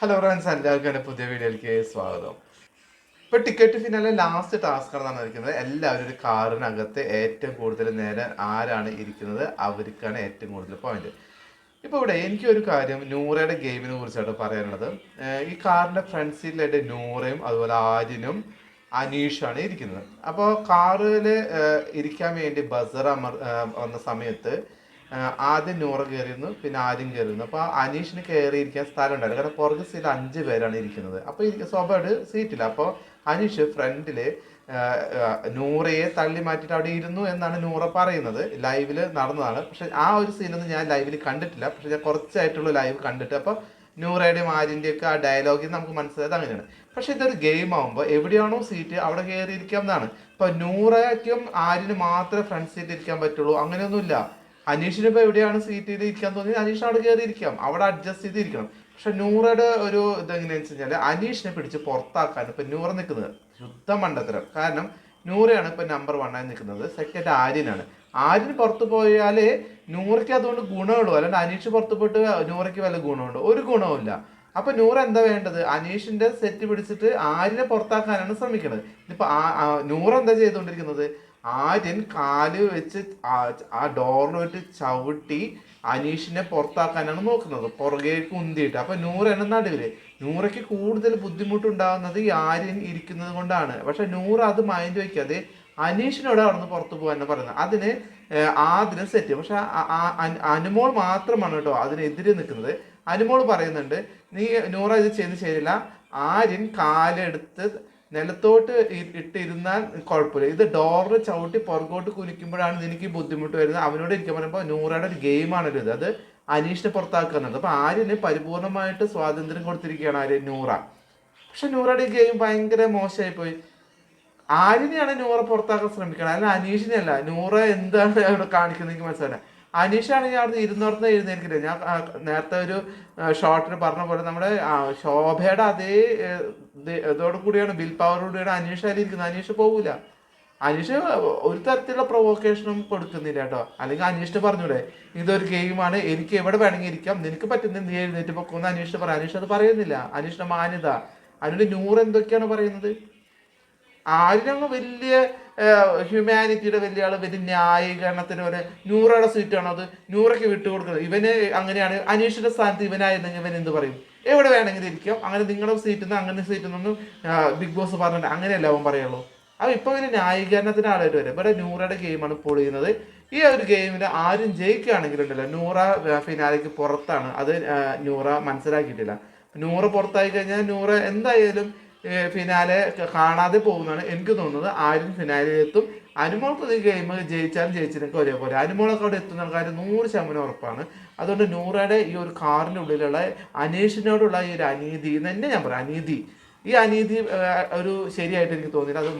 Hello friends എല്ലാവർക്കും പുതിയ വീഡിയോയിലേക്ക് സ്വാഗതം. ഇപ്പൊ ടിക്കറ്റ് ഫിനാലെ ലാസ്റ്റ് ടാസ്ക് ആണ് നടന്നിരിക്കുന്നത് എല്ലാവരും ഒരു കാറിനകത്ത് ഏറ്റവും കൂടുതൽ നേരം ആരാണ് ഇരിക്കുന്നത്? അവർക്കാണ് ഏറ്റവും കൂടുതൽ പോയിന്റ് ഇപ്പൊ ഇവിടെ എനിക്കൊരു കാര്യം നൂറയുടെ ഗെയിമിനെ കുറിച്ചാണ് പറയാനുള്ളത്. ഈ കാറിന്റെ ഫ്രണ്ട് സീറ്റിലായിട്ട് നൂറയും അതുപോലെ ആര്യനും അനീഷാണ് ഇരിക്കുന്നത്. അപ്പോൾ കാറിൽ ഇരിക്കാൻ വേണ്ടി ബസർ അമർ വന്ന സമയത്ത് ആദ്യം നൂറ് കയറിയിരുന്നു പിന്നെ ആദ്യം കയറിയിരുന്നു. അപ്പോൾ അനീഷിന് കയറിയിരിക്കാൻ സ്ഥലം ഉണ്ടായിരുന്നു കാരണം പുറകെ സീറ്റ് അഞ്ച് പേരാണ് ഇരിക്കുന്നത്. അപ്പോൾ സ്വഭാവം സീറ്റില്ല അപ്പോൾ അനീഷ് ഫ്രണ്ടിൽ നൂറയെ തള്ളി മാറ്റിയിട്ട് അവിടെ ഇരുന്നു എന്നാണ് നൂറ പറയുന്നത്. ലൈവിൽ നടന്നതാണ്. പക്ഷെ ആ ഒരു സീനൊന്നും ഞാൻ ലൈവിൽ കണ്ടിട്ടില്ല. പക്ഷെ ഞാൻ കുറച്ചായിട്ടുള്ള ലൈവ് കണ്ടിട്ട്. അപ്പോൾ നൂറയുടെയും ആര്യന്റെയും ഒക്കെ ആ ഡയലോഗിൽ നമുക്ക് മനസ്സിലായത് അങ്ങനെയാണ്. പക്ഷെ ഇതൊരു ഗെയിം ആകുമ്പോൾ എവിടെയാണോ സീറ്റ് അവിടെ കയറിയിരിക്കാം എന്നാണ്. ഇപ്പൊ നൂറയ്ക്കും ആര്യന് മാത്രമേ ഫ്രണ്ട് സീറ്റ് ഇരിക്കാൻ പറ്റുള്ളൂ. അങ്ങനെയൊന്നുമില്ല. അനീഷിന് ഇപ്പൊ എവിടെയാണ് സീറ്റിൽ ഇരിക്കാൻ തോന്നിയത്? അനീഷ് അവിടെ കയറി ഇരിക്കാം അവിടെ അഡ്ജസ്റ്റ് ചെയ്തിരിക്കണം പക്ഷെ നൂറയുടെ ഒരു ഇതെങ്ങനെയാണെന്ന് വെച്ച് കഴിഞ്ഞാൽ അനീഷിനെ പിടിച്ച് പുറത്താക്കാൻ ഇപ്പൊ നൂറ നിൽക്കുന്നത്. ശുദ്ധ മണ്ടത്തരം കാരണം നൂറയാണ് ഇപ്പൊ നമ്പർ വണ്ണായി നിൽക്കുന്നത്. സെക്കൻഡ് ആര്യനാണ്. ആര്യൻ പുറത്തു പോയാലേ നൂറയ്ക്ക് അതുകൊണ്ട് ഗുണമുള്ളൂ. അല്ലാണ്ട് അനീഷ് പുറത്തു പോയിട്ട് നൂറയ്ക്ക് വല്ല ഗുണമുണ്ടോ? ഒരു ഗുണവുമില്ല അപ്പൊ നൂറ എന്താ വേണ്ടത്? അനീഷിന്റെ സെറ്റ് പിടിച്ചിട്ട് ആര്യനെ പുറത്താക്കാനാണ് ശ്രമിക്കുന്നത് ഇപ്പൊ നൂറ എന്താ ചെയ്തുകൊണ്ടിരിക്കുന്നത്? ആര്യൻ കാൽ വെച്ച് ആ- ഡോറിന് വെച്ച് ചവിട്ടി അനീഷിനെ പുറത്താക്കാനാണ് നോക്കുന്നത്. പുറകേക്ക് ഉന്തിയിട്ട്. അപ്പൊ നൂറാണ് നടുവിൽ. നൂറയ്ക്ക് കൂടുതൽ ബുദ്ധിമുട്ടുണ്ടാകുന്നത് ഈ ആര്യൻ ഇരിക്കുന്നത് കൊണ്ടാണ്. പക്ഷെ നൂറ് അത് മൈൻഡ് വയ്ക്കാതെ അനീഷിനോട് അവിടെ നിന്ന് പുറത്തു പോകാൻ പറയുന്നത്. അതിന് ആദ്യം സെറ്റ് പക്ഷെ അനുമോൾ മാത്രമാണ് കേട്ടോ അതിനെതിരെ നിൽക്കുന്നത്. അനുമോൾ പറയുന്നുണ്ട് നീ നൂറ ഇത് ചെയ്ത് ശരിയല്ല. ആര്യൻ കാലെടുത്ത് നിലത്തോട്ട് ഇട്ടിരുന്നാൽ കുഴപ്പമില്ല. ഇത് ഡോറിൽ ചവിട്ടി പുറകോട്ട് കുലിക്കുമ്പോഴാണ് ഇതെനിക്ക് ബുദ്ധിമുട്ട് വരുന്നത്. അവനോട് എനിക്ക് പറയുമ്പോൾ നൂറയുടെ ഒരു ഗെയിമാണല്ലോ ഇത്. അത് അനീഷിനെ പുറത്താക്കുന്നത് അപ്പോൾ ആര്യന് പരിപൂർണമായിട്ട് സ്വാതന്ത്ര്യം കൊടുത്തിരിക്കുകയാണ് ആര്യ നൂറ. പക്ഷെ നൂറയുടെ ഗെയിം ഭയങ്കര മോശമായി പോയി ആര്യനെയാണ് നൂറ പുറത്താക്കാൻ ശ്രമിക്കണം അല്ല അനീഷിനെയല്ല. നൂറ എന്താണ് അവിടെ കാണിക്കുന്നത് എനിക്ക് മനസ്സിലായി അനീഷാണെങ്കിൽ അവിടെ ഇരുന്നോർന്ന് എഴുന്നേൽക്കില്ല? ഞാൻ നേരത്തെ ഒരു ഷോർട്ടിൽ പറഞ്ഞ പോലെ നമ്മുടെ ശോഭയുടെ അതേ ഇതോട് കൂടിയാണ് ബിൽ പവറോടുകൂടിയാണ് അനീഷ് അതിൽ ഇരിക്കുന്നത്. അനീഷ് പോകൂല അനീഷ് ഒരു തരത്തിലുള്ള പ്രൊവോക്കേഷനും കൊടുക്കുന്നില്ല കേട്ടോ. അല്ലെങ്കിൽ അനീഷിന് പറഞ്ഞൂടെ ഇതൊരു ഗെയിമാണ്. എനിക്ക് എവിടെ വേണമെങ്കിൽ ഇരിക്കാം. നിനക്ക് പറ്റുന്ന നീ എഴുന്നേറ്റ് പൊക്കുമെന്ന് അനീഷ് പറയാം. അനീഷ് അത് പറയുന്നില്ല. അനീഷിന്റെ മാന്യത. അതിന്റെ നൂറ് എന്തൊക്കെയാണ് പറയുന്നത്? ആര്യങ്ങ് വലിയ ഹ്യൂമാനിറ്റിയുടെ വലിയ ആൾ വലിയ ന്യായീകരണത്തിന് വരെ നൂറയുടെ സീറ്റാണോ അത്? നൂറയ്ക്ക് വിട്ടുകൊടുക്കുന്നത്. ഇവന് അങ്ങനെയാണ്. അനീഷിന്റെ സ്ഥാനത്ത് ഇവനായിരുന്നെങ്കിൽ ഇവൻ എന്ത് പറയും? എവിടെ വേണമെങ്കിലും ഇരിക്കാം. അങ്ങനെ നിങ്ങളുടെ സീറ്റിൽ നിന്ന് അങ്ങനെ സീറ്റിൽ നിന്നും ബിഗ് ബോസ് പറഞ്ഞിട്ട് അങ്ങനെയല്ല അവൻ പറയുള്ളൂ. അപ്പൊ ഇപ്പൊ ഇവന് ന്യായീകരണത്തിന് ആളായിട്ട് വരും. ഇവിടെ നൂറയുടെ ഗെയിമാണ് പൊളിയുന്നത് ഈ ഒരു ഗെയിമിൽ ആരും ജയിക്കുകയാണെങ്കിലുണ്ടല്ലോ. നൂറ ഫിനാലിക്ക് പുറത്താണ്. അത് നൂറ മനസ്സിലാക്കിയിട്ടില്ല. നൂറ് പുറത്തായി കഴിഞ്ഞാൽ നൂറ് എന്തായാലും ഫിനാലെ കാണാതെ പോകുന്നതാണ് എനിക്ക് തോന്നുന്നത്. ആരും ഫിനാലിൽ എത്തും. അനുമോൾക്ക് ഈ ഗെയിം ജയിച്ചാലും ജയിച്ചിനൊക്കെ ഒരേപോലെ. അനുമോളൊക്കെ അവിടെ എത്തുന്ന കാര്യം നൂറ് ശതമാനം ഉറപ്പാണ്. അതുകൊണ്ട് നൂറയുടെ ഈ ഒരു കാറിന്റെ ഉള്ളിലുള്ള അനീഷിനോടുള്ള ഈ ഒരു അനീതി എന്ന് തന്നെ ഞാൻ പറയാം. അനീതി. ഈ അനീതി ഒരു ശരിയായിട്ട് എനിക്ക് തോന്നിയില്ല. അത്